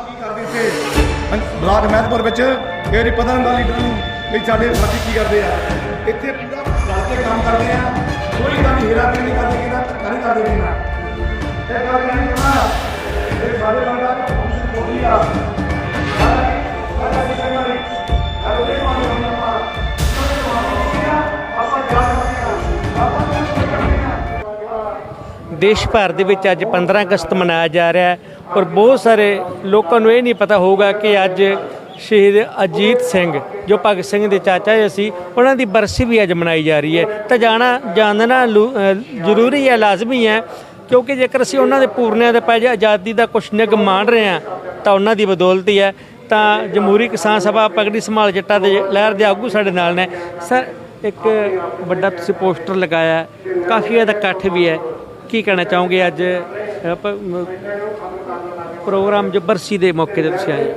ਕੀ ਕਰਦੇ ਇੱਥੇ? ਬਲਾਕ ਮਹਿਤਪੁਰ ਵਿੱਚ ਇਹ ਨਹੀਂ ਪਤਾ ਹੁੰਦਾ ਲੀਡਰ ਨੂੰ ਵੀ ਸਾਡੇ ਸਾਥੀ ਕੀ ਕਰਦੇ ਆ? ਇੱਥੇ ਪੂਰਾ ਰਲ ਕੇ ਕੰਮ ਕਰਦੇ ਆ। ਕੋਈ ਤਾਂ ਹੇਰਾ ਫੇਰੀ ਨਹੀਂ ਕਰਦੇ, ਕਿਹਦਾ ਧੱਕਾ ਨਹੀਂ ਕਰਦੇ ਇਹ ਗੱਲ ਨਹੀਂ ਕਰਨਾ ਇਹ ਸਾਰੇ ਬੰਦਾ ਫੰਕਸ਼ਨ ਆ। ਦੇਸ਼ ਭਰ ਦੇ ਵਿੱਚ ਅੱਜ 15 ਅਗਸਤ ਮਨਾਇਆ ਜਾ ਰਿਹਾ ਹੈ ਔਰ ਬਹੁਤ ਸਾਰੇ ਲੋਕਾਂ ਨੂੰ ਇਹ ਨਹੀਂ ਪਤਾ ਹੋਊਗਾ ਕਿ ਅੱਜ ਸ਼ਹੀਦ ਅਜੀਤ ਸਿੰਘ, ਜੋ ਭਗਤ ਸਿੰਘ ਦੇ ਚਾਚਾ ਜੀ ਸੀ, ਉਹਨਾਂ ਦੀ ਬਰਸੀ ਵੀ ਅੱਜ ਮਨਾਈ ਜਾ ਰਹੀ ਹੈ। ਤਾਂ ਜਾਣਾ, ਜਾਣਨਾ ਲੂ- ਜ਼ਰੂਰੀ ਹੈ, ਲਾਜ਼ਮੀ ਹੈ, ਕਿਉਂਕਿ ਜੇਕਰ ਅਸੀਂ ਉਹਨਾਂ ਦੇ ਪੂਰਨਿਆਂ ਦੇ ਪੈ ਆਜ਼ਾਦੀ ਦਾ ਕੁਛ ਨਿਗ ਮਾਣ ਰਹੇ ਹਾਂ, ਤਾਂ ਉਹਨਾਂ ਦੀ ਬਦੌਲਤ ਹੀ ਹੈ। ਤਾਂ ਜਮਹੂਰੀ ਕਿਸਾਨ ਸਭਾ ਪਗੜੀ ਸੰਭਾਲ ਜੱਟਾਂ ਦੇ ਲਹਿਰ ਦੇ ਆਗੂ ਸਾਡੇ ਨਾਲ ਨੇ। ਸਰ, ਇੱਕ ਵੱਡਾ ਤੁਸੀਂ ਪੋਸਟਰ ਲਗਾਇਆ, ਕਾਫੀ ਇਹਦਾ ਇਕੱਠ ਵੀ ਹੈ। ਕੀ ਕਹਿਣਾ ਚਾਹੋਗੇ ਅੱਜ ਪ੍ਰੋਗਰਾਮ ਜੋ ਬਰਸੀ ਦੇ ਮੌਕੇ ਤੇ ਤੁਸੀਂ ਆਏ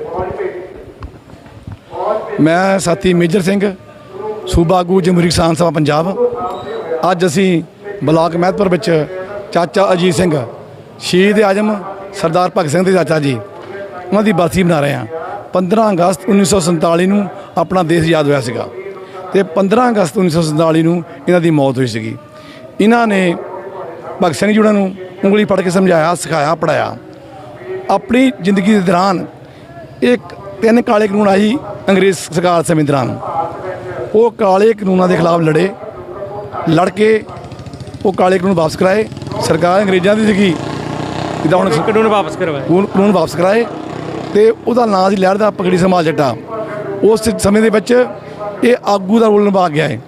ਮੈਂ ਸਾਥੀ ਮੇਜਰ ਸਿੰਘ, ਸੂਬਾ ਆਗੂ ਜਮਹੂਰੀ ਕਿਸਾਨ ਸਭਾ ਪੰਜਾਬ। ਅੱਜ ਅਸੀਂ ਬਲਾਕ ਮਹਿਤਪੁਰ ਵਿੱਚ ਚਾਚਾ ਅਜੀਤ ਸਿੰਘ, ਸ਼ਹੀਦ ਆਜਮ ਸਰਦਾਰ ਭਗਤ ਸਿੰਘ ਦੇ ਚਾਚਾ ਜੀ, ਉਹਨਾਂ ਦੀ ਬਰਸੀ ਮਨਾ ਰਹੇ ਹਾਂ। 15 ਅਗਸਤ 1947 ਨੂੰ ਆਪਣਾ ਦੇਸ਼ ਆਜ਼ਾਦ ਹੋਇਆ ਸੀਗਾ ਤੇ 15 ਅਗਸਤ 1947 ਨੂੰ ਇਹਨਾਂ ਦੀ ਮੌਤ ਹੋਈ ਸੀਗੀ। ਇਹਨਾਂ ਨੇ ਭਗਤ ਸਿੰਘ ਜੀ ਉਹਨਾਂ ਨੂੰ ਉਂਗਲੀ ਫੜ ਕੇ ਸਮਝਾਇਆ ਸਿਖਾਇਆ ਪੜਾਇਆ ਆਪਣੀ ਜ਼ਿੰਦਗੀ ਦੇ ਦੌਰਾਨ ਇੱਕ ਤਿੰਨ ਕਾਲੇ ਕਾਨੂੰਨ ਆਈ ਅੰਗਰੇਜ਼ ਸਰਕਾਰ ਸਮੇਂ ਦੌਰਾਨ। ਉਹ ਕਾਲੇ ਕਾਨੂੰਨਾਂ ਦੇ ਖਿਲਾਫ ਲੜੇ। ਲੜ ਕੇ ਉਹ ਕਾਲੇ ਕਾਨੂੰਨ ਵਾਪਸ ਕਰਾਏ। ਸਰਕਾਰ ਅੰਗਰੇਜ਼ਾਂ ਦੀ ਸੀਗੀ। ਜਿੱਦਾਂ ਹੁਣ ਕਾਨੂੰਨ ਵਾਪਸ ਕਰਵਾਏ। ਕਾਨੂੰਨ ਵਾਪਸ ਕਰਾਏ ਤੇ ਉਹਦਾ ਨਾਂ ਸੀ ਲਹਿਰ ਦਾ ਪਗੜੀ ਸਮਾਜ ਜੱਟਾ। ਉਸ ਸਮੇਂ ਦੇ ਵਿੱਚ ਇਹ ਆਗੂ ਦਾ ਰੋਲ ਨਿਭਾ ਗਿਆ ਹੈ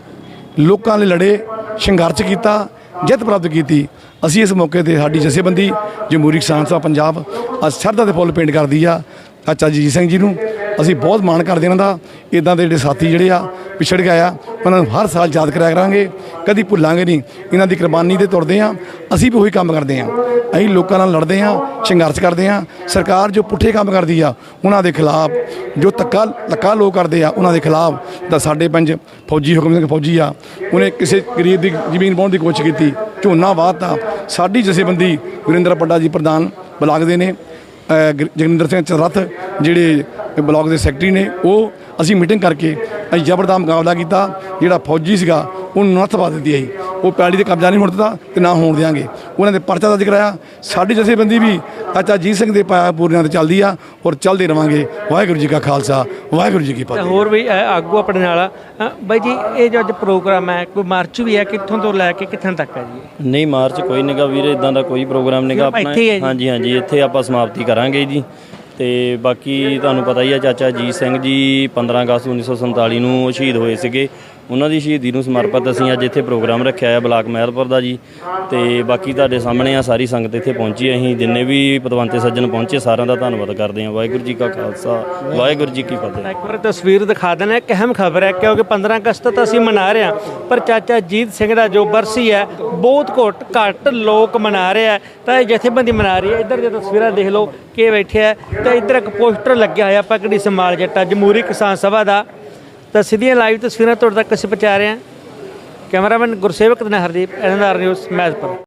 ਲੋਕਾਂ ਲਈ ਲੜੇ ਸੰਘਰਸ਼ ਕੀਤਾ। ਜਿੱਤ ਪ੍ਰਾਪਤ ਕੀਤੀ। ਅਸੀਂ ਇਸ ਮੌਕੇ ਤੇ ਸਾਡੀ ਜਥੇਬੰਦੀ ਜਮਹੂਰੀ ਕਿਸਾਨ ਸਭਾ, ਪੰਜਾਬ, ਅੱਜ ਸ਼ਰਧਾ ਦੇ ਫੁੱਲ ਪੇਂਟ ਕਰਦੀ ਆ। ਚਾਚਾ ਜੀ ਸਿੰਘ ਜੀ ਨੂੰ ਅਸੀਂ ਬਹੁਤ ਮਾਣ ਕਰਦੇ ਇਹਨਾਂ ਦਾ। ਇਦਾਂ ਦੇ ਜਿਹੜੇ ਸਾਥੀ ਜਿਹੜੇ ਆ ਪਿਛੜ ਗਏ ਆ। ਉਹਨਾਂ ਨੂੰ ਹਰ ਸਾਲ ਯਾਦ ਕਰਿਆ ਕਰਾਂਗੇ। ਕਦੀ ਭੁੱਲਾਂਗੇ ਨਹੀਂ। ਇਹਨਾਂ ਦੀ ਕੁਰਬਾਨੀ ਤੇ ਤੁਰਦੇ ਆ ਅਸੀਂ ਵੀ ਉਹੀ ਕੰਮ ਕਰਦੇ ਆ ਅਸੀਂ ਲੋਕਾਂ ਨਾਲ ਲੜਦੇ ਆ ਸੰਘਰਸ਼ ਕਰਦੇ ਆ ਸਰਕਾਰ ਜੋ ਪੁੱਠੇ ਕੰਮ ਕਰਦੀ ਆ, ਉਹਨਾਂ ਦੇ ਖਿਲਾਫ ਜੋ ਤੱਕਾ ਲੱਕਾ ਲੋਕ ਕਰਦੇ ਆ, ਉਹਨਾਂ ਦੇ ਖਿਲਾਫ ਦਾ ਸਾਡੇ ਪੰਜ ਫੌਜੀ ਹੁਕਮ ਸਿੰਘ ਫੌਜੀ ਆ, ਉਹਨੇ ਕਿਸੇ ਗਰੀਬ ਦੀ ਜ਼ਮੀਨ ਪਾਉਣ ਦੀ ਕੋਸ਼ਿਸ਼ ਕੀਤੀ। ਝੋਨਾ ਵਾਹਤਾ ਸਾਡੀ ਜਥੇਬੰਦੀ ਗੁਰਿੰਦਰ ਪੱਡਾ ਜੀ ਪ੍ਰਧਾਨ ਬਲਾਕ ਦੇ ਨੇ। ਅ, ਸਿੰਘ ਚਰੱਥ ਜਿਹੜੇ ਬਲਾਕ ਦੇ ਸੈਕਟਰੀ ਨੇ ਉਹ ਅਸੀਂ ਮੀਟਿੰਗ ਕਰਕੇ ਅਸੀਂ ਜ਼ਬਰ ਦਾ ਮੁਕਾਬਲਾ ਕੀਤਾ ਜਿਹੜਾ ਫੌਜੀ ਸੀਗਾ ਉਹਨੂੰ ਨੱਥ ਪਾ ਦਿੱਤੀ ਅਸੀਂ। ਉਹ ਪੈੜੀ ਤੇ ਕਬਜ਼ਾ ਨਹੀਂ ਹੋਣ ਦਿੱਤਾ ਤੇ ਨਾ ਹੋਣ ਦਿਆਂਗੇ। ਉਹਨਾਂ ਦੇ ਪਰਚਾ ਦਰਜ ਕਰਾਇਆ। ਸਾਡੀ ਜਥੇਬੰਦੀ ਵੀ ਚਾਚਾ ਜੀ ਸਿੰਘ ਦੇ ਪਾਇਆ ਪੂਰਿਆਂ ਤੇ ਚੱਲਦੀ ਆ ਔਰ ਚੱਲਦੇ ਰਵਾਂਗੇ। ਵਾਹਿਗੁਰੂ ਜੀ ਕਾ ਖਾਲਸਾ ਵਾਹਿਗੁਰੂ ਜੀ ਕੀ ਤਾਂ ਫਤਿਹ। ਹੋਰ ਵੀ ਅ, ਆਗੂ ਆਪਣੇ ਨਾਲ ਆ। ਅ, ਬਾਈ ਜੀ ਇਹ ਜੋ ਅੱਜ ਪ੍ਰੋਗਰਾਮ ਹੈ ਕੋਈ ਮਾਰਚ ਵੀ ਹੈ ਕਿੱਥੋਂ ਤੋਂ ਲੈ ਕੇ ਕਿੱਥੋਂ ਤੱਕ ਹੈ ਜੀ? ਨਹੀਂ ਮਾਰਚ ਕੋਈ ਨਿਗਾ ਵੀਰੇ ਇਦਾਂ ਦਾ ਕੋਈ ਪ੍ਰੋਗਰਾਮ ਨਿਗਾ ਸਿਰਫ ਇੱਥੇ ਹੀ ਹੈ ਜੀ? ਹਾਂਜੀ ਹਾਂਜੀ ਇੱਥੇ ਆਪਾਂ ਸਮਾਪਤੀ ਕਰਾਂਗੇ ਜੀ। ਤੇ ਬਾਕੀ ਤੁਹਾਨੂੰ ਪਤਾ ਹੀ ਆ ਚਾਚਾ ਜੀ ਸਿੰਘ ਜੀ 15 ਅਗਸਤ 1947 ਨੂੰ ਸ਼ਹੀਦ ਹੋਏ ਸੀਗੇ। ਉਹਨਾਂ ਦੀ ਸ਼ਹੀਦੀ ਨੂੰ ਸਮਰਪਿਤ ਅਸੀਂ ਅੱਜ ਇੱਥੇ ਪ੍ਰੋਗਰਾਮ ਰੱਖਿਆ ਹੈ ਬਲਾਕ ਮਹਿਲਪੁਰ ਦਾ ਜੀ। ਤੇ ਬਾਕੀ ਤੁਹਾਡੇ ਸਾਹਮਣੇ ਆ ਸਾਰੀ ਸੰਗਤ ਇੱਥੇ ਪਹੁੰਚੀ ਅਸੀਂ ਜਿੰਨੇ ਵੀ ਪਤਵੰਤੇ ਸੱਜਣ ਪਹੁੰਚੇ, ਸਾਰਿਆਂ ਦਾ ਧੰਨਵਾਦ ਕਰਦੇ ਹਾਂ ਵਾਹਿਗੁਰੂ ਜੀ ਕਾ ਖਾਲਸਾ, ਵਾਹਿਗੁਰੂ ਜੀ ਕੀ ਫਤਿਹ। ਇੱਕ ਵਾਰ ਤਸਵੀਰ ਦਿਖਾ ਦੇਣਾ ਇੱਕ ਅਹਿਮ ਖਬਰ ਹੈ ਕਿਉਂਕਿ 15 ਅਗਸਤ ਤਾਂ ਅਸੀਂ ਮਨਾ ਰਹੇ ਹਾਂ, ਪਰ ਚਾਚਾ ਜੀਤ ਸਿੰਘ ਦਾ ਜੋ ਬਰਸੀ ਹੈ, ਬਹੁਤ ਘੱਟ ਘੱਟ ਲੋਕ ਮਨਾ ਰਹੇ ਆ। ਤਾਂ ਇਹ ਜਥੇਬੰਦੀ ਮਨਾ ਰਹੀ ਹੈ। ਇੱਧਰ ਜੇ ਤਸਵੀਰਾਂ ਦੇਖ ਲਓ, ਕਿ ਬੈਠਿਆ ਆ। ਤੇ ਇੱਧਰ ਇੱਕ ਪੋਸਟਰ ਲੱਗਿਆ ਹੋਇਆ, ਪਗੜੀ ਸੰਭਾਲ ਜੱਟਾ, ਜਮਹੂਰੀ ਕਿਸਾਨ ਸਭਾ ਦਾ। ਤਾਂ ਸਿੱਧੀਆਂ ਲਾਈਵ ਤਸਵੀਰਾਂ ਤੁਹਾਡੇ ਤੱਕ ਅਸੀਂ ਪਹੁੰਚਾ ਰਹੇ ਹਾਂ। ਕੈਮਰਾਮੈਨ ਗੁਰਸੇਵਕ ਤੇ ਹਰਦੀਪ ਐਨਆਰ ਨਿਊਜ਼ ਮਹਿਦਪੁਰ